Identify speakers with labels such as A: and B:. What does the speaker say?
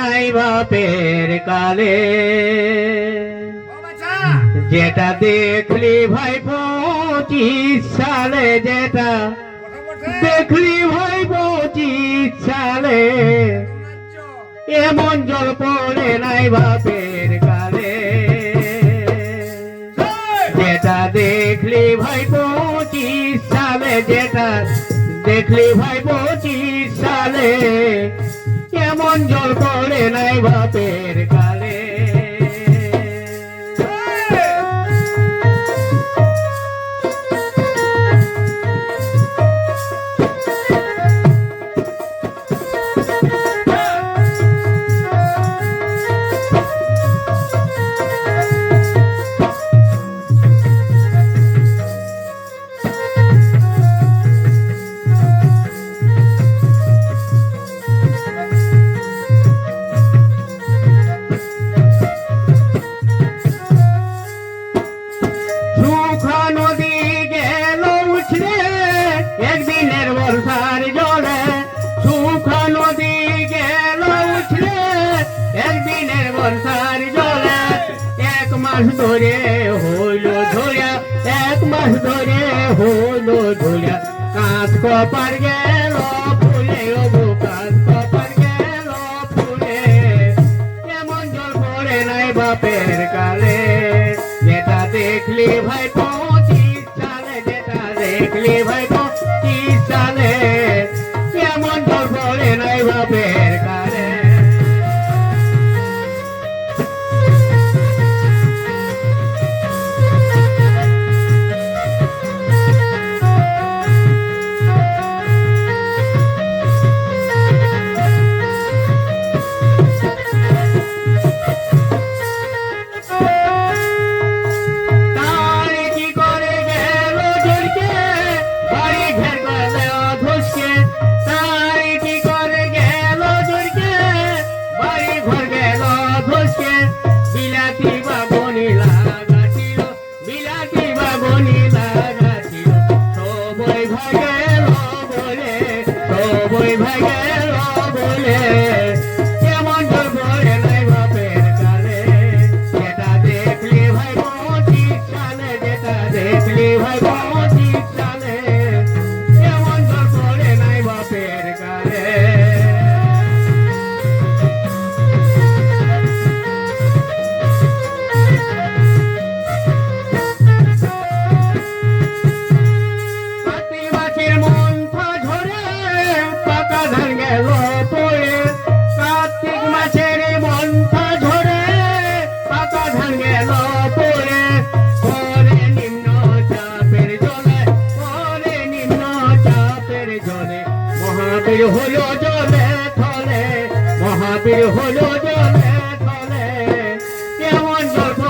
A: নাই বাপের কালে। যেটা দেখলি ভাই পঁচিশ সালে যেটা দেখলি ভাই পঁচিশ সালে এমন জল পড়ে নাই বাপের কালে। যেটা দেখলি ভাই পঁচিশ সালে যেটা দেখলি ভাই পঁচিশ সালে এমন জল পড়ে নাই বাপের বর্ষার জলে এক মাস ধরে হইল ধরিয়া এক মাস ধরে হইল ধরিয়া কাঁচ কপার গেল ফুলে। কেমন জল পড়ে নাই বাপের কালে। যেটা দেখলি ভাই পঁচিশ সালে, যেটা দেখলি ভাই ગયેલો બોલે. জলে মহাবীর হলো জলে থলে মহাবীর হলো জলে থলে কেমন জল